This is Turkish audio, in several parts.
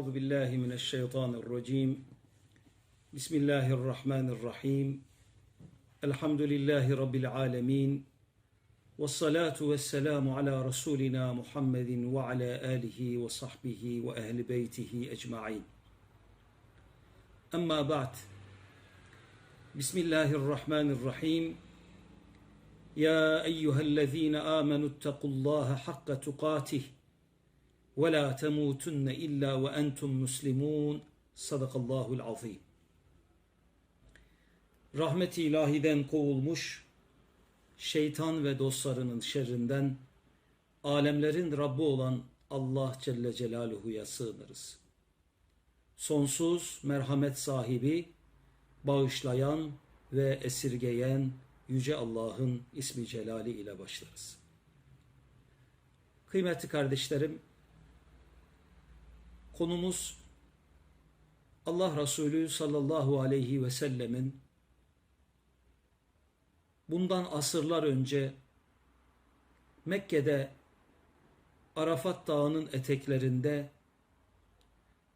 أعوذ بالله من الشيطان الرجيم. بسم الله الرحمن الرحيم. الحمد لله رب العالمين والصلاة والسلام على رسولنا محمد وعلى آله وصحبه وأهل بيته أجمعين. أما بعد بسم الله الرحمن الرحيم. يا أيها الذين آمنوا اتقوا الله حق تقاته ولا تموتن الا وانتم مسلمون صدق الله العظيم Rahmet-i ilahiden kovulmuş, şeytan ve dostlarının şerrinden, alemlerin Rabbi olan Allah Celle Celaluhu'ya sığınırız. Sonsuz merhamet sahibi, bağışlayan ve esirgeyen, Yüce Allah'ın ismi celali ile başlarız. Kıymetli kardeşlerim, konumuz Allah Resulü sallallahu aleyhi ve sellemin bundan asırlar önce Mekke'de Arafat Dağı'nın eteklerinde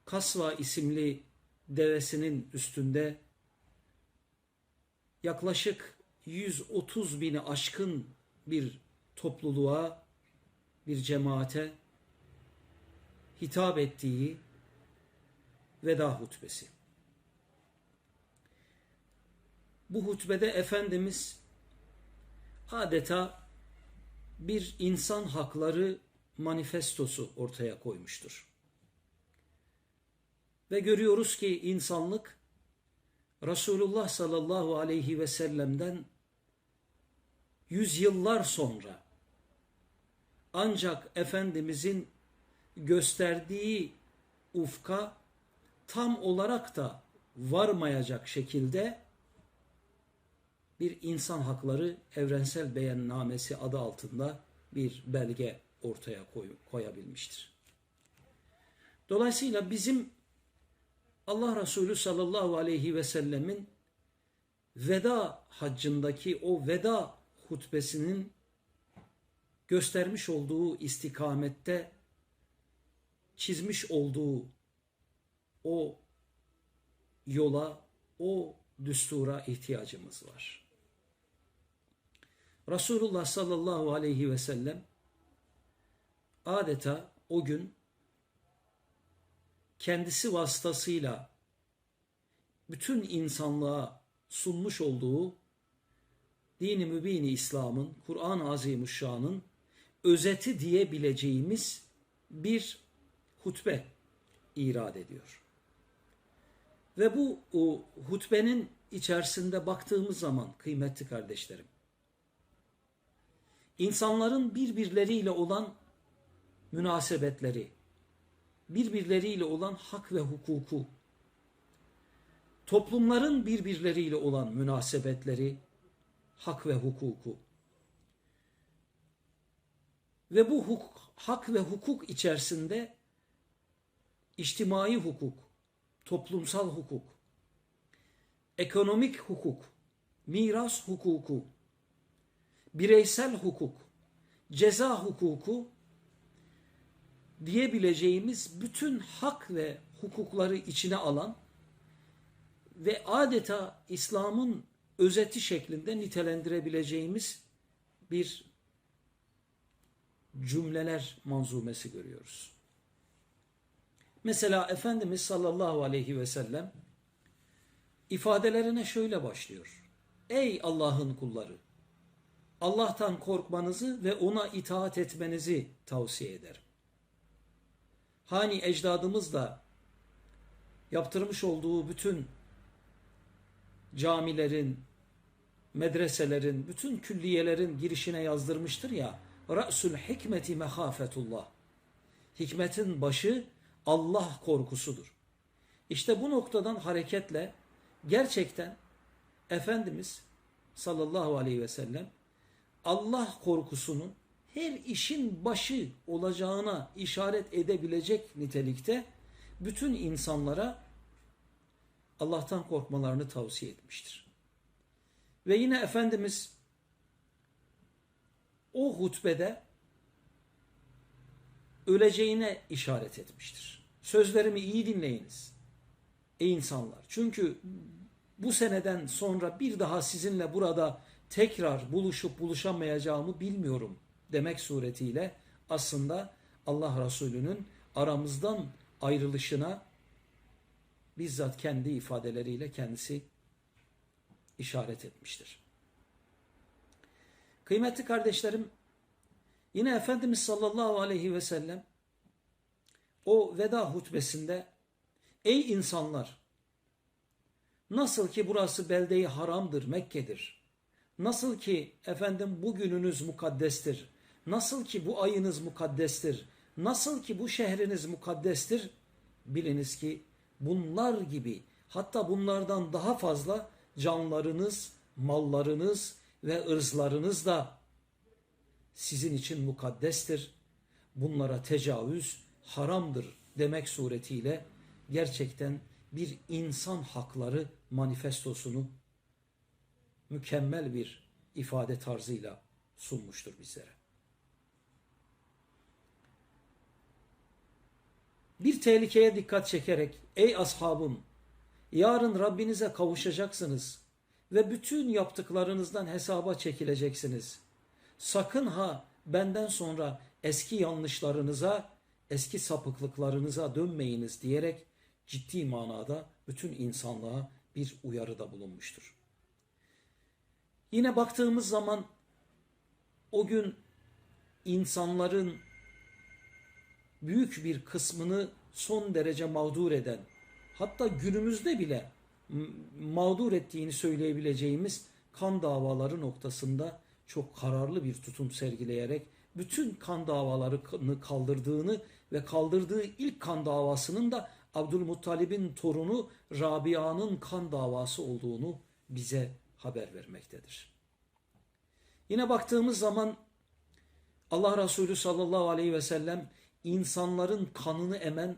Kasva isimli devesinin üstünde yaklaşık 130 bini aşkın bir topluluğa, bir cemaate hitap ettiği veda hutbesi. Bu hutbede Efendimiz adeta bir insan hakları manifestosu ortaya koymuştur. Ve görüyoruz ki insanlık Resulullah sallallahu aleyhi ve sellem'den yüzyıllar sonra ancak Efendimizin gösterdiği ufka tam olarak da varmayacak şekilde bir insan hakları evrensel beyannamesi adı altında bir belge ortaya koy, koyabilmiştir. Dolayısıyla bizim Allah Resulü sallallahu aleyhi ve sellemin veda haccındaki o veda hutbesinin göstermiş olduğu istikamette çizmiş olduğu o yola, o düstura ihtiyacımız var. Resulullah sallallahu aleyhi ve sellem adeta o gün kendisi vasıtasıyla bütün insanlığa sunmuş olduğu dini mübini İslam'ın, Kur'an-ı Azimuşşan'ın özeti diyebileceğimiz bir hutbe irad ediyor. Ve bu o, hutbenin içerisinde baktığımız zaman kıymetli kardeşlerim, insanların birbirleriyle olan münasebetleri, birbirleriyle olan hak ve hukuku, toplumların birbirleriyle olan münasebetleri, hak ve hukuku ve bu hukuk, hak ve hukuk içerisinde içtimai hukuk, toplumsal hukuk, ekonomik hukuk, miras hukuku, bireysel hukuk, ceza hukuku diyebileceğimiz bütün hak ve hukukları içine alan ve adeta İslam'ın özeti şeklinde nitelendirebileceğimiz bir cümleler manzumesi görüyoruz. Mesela Efendimiz sallallahu aleyhi ve sellem ifadelerine şöyle başlıyor. Ey Allah'ın kulları! Allah'tan korkmanızı ve ona itaat etmenizi tavsiye ederim. Hani ecdadımız da yaptırmış olduğu bütün camilerin, medreselerin, bütün külliyelerin girişine yazdırmıştır ya. Ra'sul hikmeti mehafetullah. Hikmetin başı Allah korkusudur. İşte bu noktadan hareketle gerçekten Efendimiz sallallahu aleyhi ve sellem Allah korkusunun her işin başı olacağına işaret edebilecek nitelikte bütün insanlara Allah'tan korkmalarını tavsiye etmiştir. Ve yine Efendimiz o hutbede öleceğine işaret etmiştir. Sözlerimi iyi dinleyiniz. Ey insanlar. Çünkü bu seneden sonra bir daha sizinle burada tekrar buluşup buluşamayacağımı bilmiyorum demek suretiyle aslında Allah Resulü'nün aramızdan ayrılışına bizzat kendi ifadeleriyle kendisi işaret etmiştir. Kıymetli kardeşlerim, yine Efendimiz sallallahu aleyhi ve sellem o veda hutbesinde ey insanlar nasıl ki burası beldeyi haramdır, Mekke'dir. Nasıl ki efendim bugününüz mukaddestir. Nasıl ki bu ayınız mukaddestir. Nasıl ki bu şehriniz mukaddestir. Biliniz ki bunlar gibi hatta bunlardan daha fazla canlarınız, mallarınız ve ırzlarınız da sizin için mukaddestir. Bunlara tecavüz haramdır demek suretiyle gerçekten bir insan hakları manifestosunu mükemmel bir ifade tarzıyla sunmuştur bizlere. Bir tehlikeye dikkat çekerek ey ashabım yarın Rabbinize kavuşacaksınız ve bütün yaptıklarınızdan hesaba çekileceksiniz. Sakın ha benden sonra eski yanlışlarınıza, eski sapıklıklarınıza dönmeyiniz diyerek ciddi manada bütün insanlığa bir uyarıda bulunmuştur. Yine baktığımız zaman o gün insanların büyük bir kısmını son derece mağdur eden, hatta günümüzde bile mağdur ettiğini söyleyebileceğimiz kan davaları noktasında çok kararlı bir tutum sergileyerek bütün kan davalarını kaldırdığını ve kaldırdığı ilk kan davasının da Abdülmuttalib'in torunu Rabia'nın kan davası olduğunu bize haber vermektedir. Yine baktığımız zaman Allah Resulü sallallahu aleyhi ve sellem insanların kanını emen,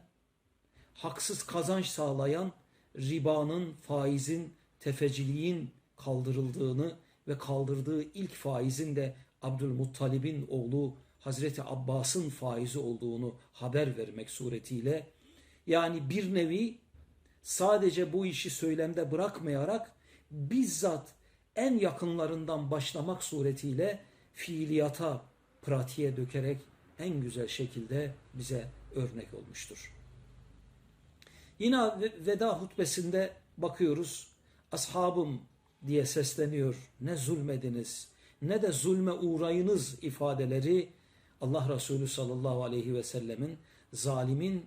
haksız kazanç sağlayan ribanın, faizin, tefeciliğin kaldırıldığını ve kaldırdığı ilk faizin de Abdülmuttalib'in oğlu Hazreti Abbas'ın faizi olduğunu haber vermek suretiyle yani bir nevi sadece bu işi söylemde bırakmayarak bizzat en yakınlarından başlamak suretiyle fiiliyata, pratiğe dökerek en güzel şekilde bize örnek olmuştur. Yine veda hutbesinde bakıyoruz. Ashabım diye sesleniyor. Ne zulmediniz ne de zulme uğrayınız ifadeleri Allah Resulü sallallahu aleyhi ve sellemin zalimin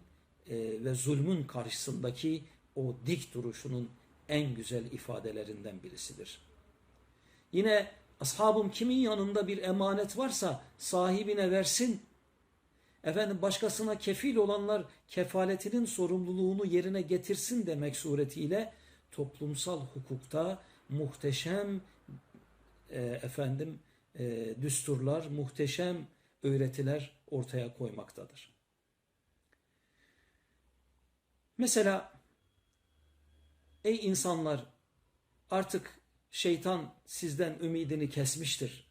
e, ve zulmün karşısındaki o dik duruşunun en güzel ifadelerinden birisidir. Yine ashabım kimin yanında bir emanet varsa sahibine versin. Efendim başkasına kefil olanlar kefaletinin sorumluluğunu yerine getirsin demek suretiyle toplumsal hukukta muhteşem e, efendim e, düsturlar, muhteşem öğretiler ortaya koymaktadır. Mesela ey insanlar artık şeytan sizden ümidini kesmiştir.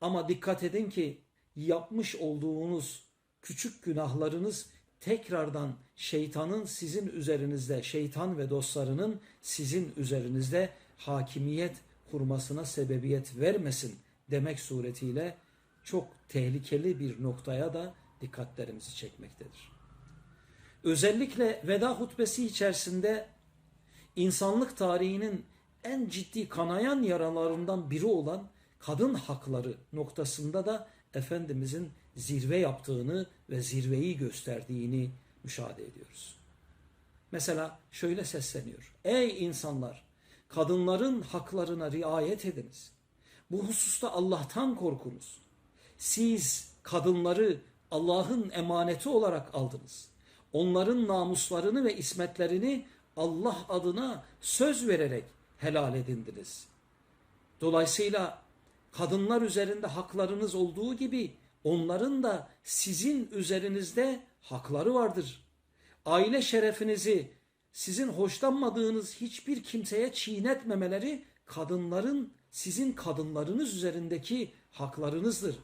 Ama dikkat edin ki yapmış olduğunuz küçük günahlarınız tekrardan şeytanın sizin üzerinizde, şeytan ve dostlarının sizin üzerinizde hakimiyet kurmasına sebebiyet vermesin demek suretiyle çok tehlikeli bir noktaya da dikkatlerimizi çekmektedir. Özellikle veda hutbesi içerisinde insanlık tarihinin en ciddi kanayan yaralarından biri olan kadın hakları noktasında da Efendimizin zirve yaptığını ve zirveyi gösterdiğini müşahede ediyoruz. Mesela şöyle sesleniyor. Ey insanlar! Kadınların haklarına riayet ediniz. Bu hususta Allah'tan korkunuz. Siz kadınları Allah'ın emaneti olarak aldınız. Onların namuslarını ve ismetlerini Allah adına söz vererek helal edindiniz. Dolayısıyla kadınlar üzerinde haklarınız olduğu gibi onların da sizin üzerinizde hakları vardır. Aile şerefinizi sizin hoşlanmadığınız hiçbir kimseye çiğnetmemeleri kadınların sizin kadınlarınız üzerindeki haklarınızdır.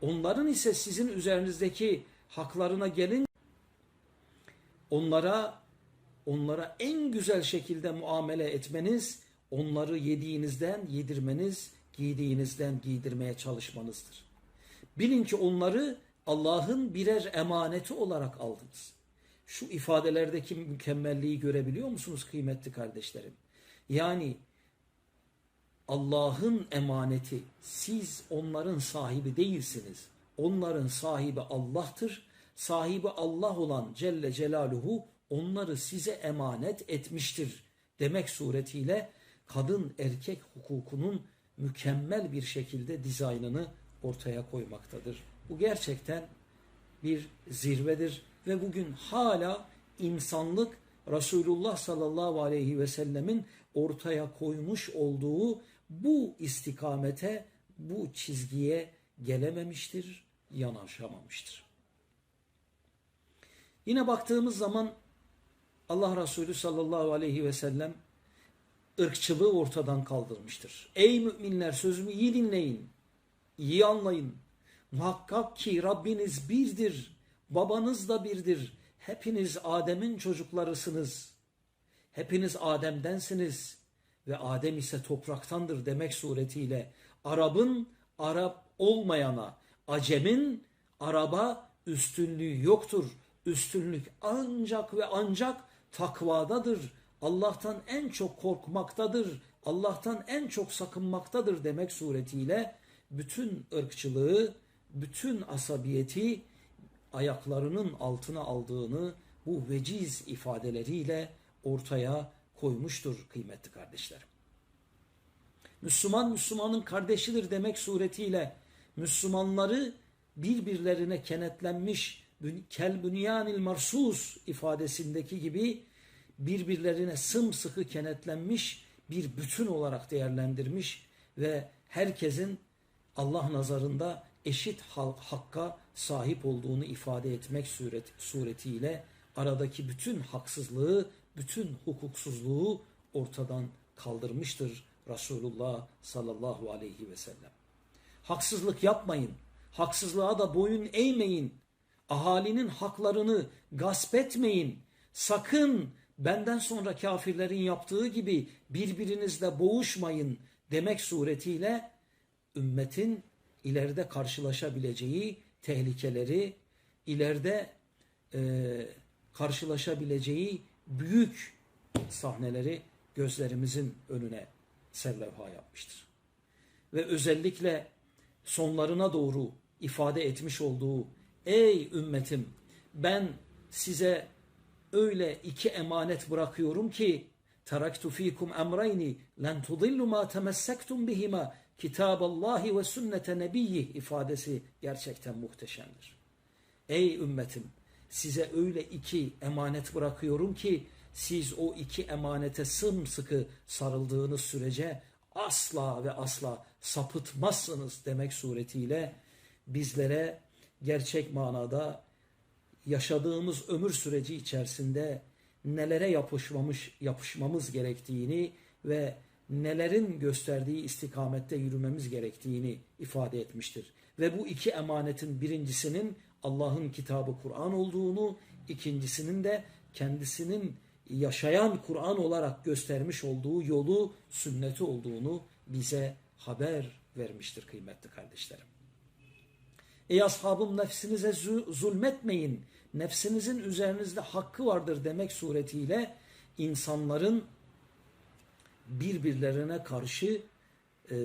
Onların ise sizin üzerinizdeki haklarına gelin onlara onlara en güzel şekilde muamele etmeniz, onları yediğinizden yedirmeniz, giydiğinizden giydirmeye çalışmanızdır. Bilin ki onları Allah'ın birer emaneti olarak aldınız. Şu ifadelerdeki mükemmelliği görebiliyor musunuz kıymetli kardeşlerim? Yani Allah'ın emaneti. Siz onların sahibi değilsiniz. Onların sahibi Allah'tır. Sahibi Allah olan Celle Celaluhu onları size emanet etmiştir. Demek suretiyle kadın erkek hukukunun mükemmel bir şekilde dizaynını ortaya koymaktadır. Bu gerçekten bir zirvedir ve bugün hala insanlık Resulullah sallallahu aleyhi ve sellemin ortaya koymuş olduğu bu istikamete, bu çizgiye gelememiştir, yanaşamamıştır. Yine baktığımız zaman Allah Resulü sallallahu aleyhi ve sellem ırkçılığı ortadan kaldırmıştır. Ey müminler sözümü iyi dinleyin, iyi anlayın. Muhakkak ki Rabbiniz birdir, babanız da birdir. Hepiniz Adem'in çocuklarısınız. Hepiniz Adem'densiniz ve Adem ise topraktandır demek suretiyle Arap'ın Arap olmayana, Acem'in Araba üstünlüğü yoktur. Üstünlük ancak ve ancak takvadadır. Allah'tan en çok korkmaktadır. Allah'tan en çok sakınmaktadır demek suretiyle bütün ırkçılığı, bütün asabiyeti ayaklarının altına aldığını bu veciz ifadeleriyle ortaya koymuştur kıymetli kardeşlerim. Müslüman Müslümanın kardeşidir demek suretiyle Müslümanları birbirlerine kenetlenmiş kel bünyanil marsus ifadesindeki gibi birbirlerine sımsıkı kenetlenmiş bir bütün olarak değerlendirmiş ve herkesin Allah nazarında eşit hakka sahip olduğunu ifade etmek suret, suretiyle aradaki bütün haksızlığı, bütün hukuksuzluğu ortadan kaldırmıştır Resulullah sallallahu aleyhi ve sellem. Haksızlık yapmayın, haksızlığa da boyun eğmeyin, ahalinin haklarını gasp etmeyin, sakın benden sonra kafirlerin yaptığı gibi birbirinizle boğuşmayın demek suretiyle ümmetin ileride karşılaşabileceği tehlikeleri, ileride e, karşılaşabileceği büyük sahneleri gözlerimizin önüne serlevha yapmıştır. Ve özellikle sonlarına doğru ifade etmiş olduğu ey ümmetim ben size öyle iki emanet bırakıyorum ki teraktu fikum emrayni len tudillu ma temessektum bihima kitaballahi ve sünnete nebiyyi ifadesi gerçekten muhteşemdir. Ey ümmetim size öyle iki emanet bırakıyorum ki siz o iki emanete sımsıkı sarıldığınız sürece asla ve asla sapıtmazsınız demek suretiyle bizlere gerçek manada yaşadığımız ömür süreci içerisinde nelere yapışmamış yapışmamız gerektiğini ve nelerin gösterdiği istikamette yürümemiz gerektiğini ifade etmiştir. Ve bu iki emanetin birincisinin Allah'ın kitabı Kur'an olduğunu, ikincisinin de kendisinin yaşayan Kur'an olarak göstermiş olduğu yolu, sünneti olduğunu bize haber vermiştir kıymetli kardeşlerim. Ey ashabım nefsinize zulmetmeyin, nefsinizin üzerinizde hakkı vardır demek suretiyle insanların birbirlerine karşı e,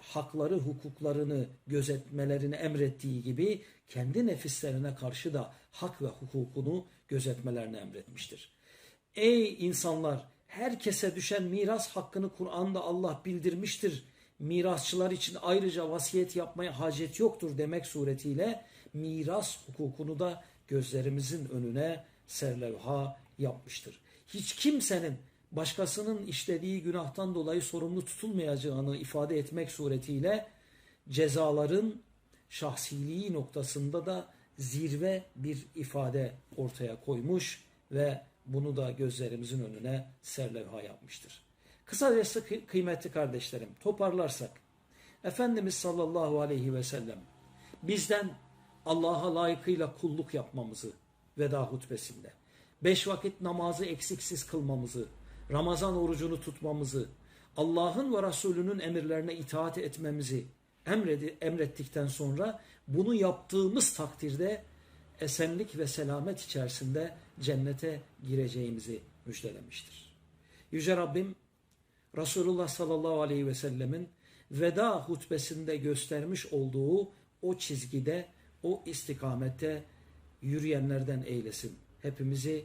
hakları, hukuklarını gözetmelerini emrettiği gibi kendi nefislerine karşı da hak ve hukukunu gözetmelerini emretmiştir. Ey insanlar! Herkese düşen miras hakkını Kur'an'da Allah bildirmiştir. Mirasçılar için ayrıca vasiyet yapmaya hacet yoktur demek suretiyle miras hukukunu da gözlerimizin önüne serlevha yapmıştır. Hiç kimsenin başkasının işlediği günahtan dolayı sorumlu tutulmayacağını ifade etmek suretiyle cezaların şahsiliği noktasında da zirve bir ifade ortaya koymuş ve bunu da gözlerimizin önüne serlevha yapmıştır. Kısacası kıymetli kardeşlerim toparlarsak Efendimiz sallallahu aleyhi ve sellem bizden Allah'a layıkıyla kulluk yapmamızı veda hutbesinde beş vakit namazı eksiksiz kılmamızı, Ramazan orucunu tutmamızı, Allah'ın ve Resulünün emirlerine itaat etmemizi emredi, emrettikten sonra bunu yaptığımız takdirde esenlik ve selamet içerisinde cennete gireceğimizi müjdelemiştir. Yüce Rabbim Resulullah sallallahu aleyhi ve sellemin veda hutbesinde göstermiş olduğu o çizgide, o istikamette yürüyenlerden eylesin. Hepimizi,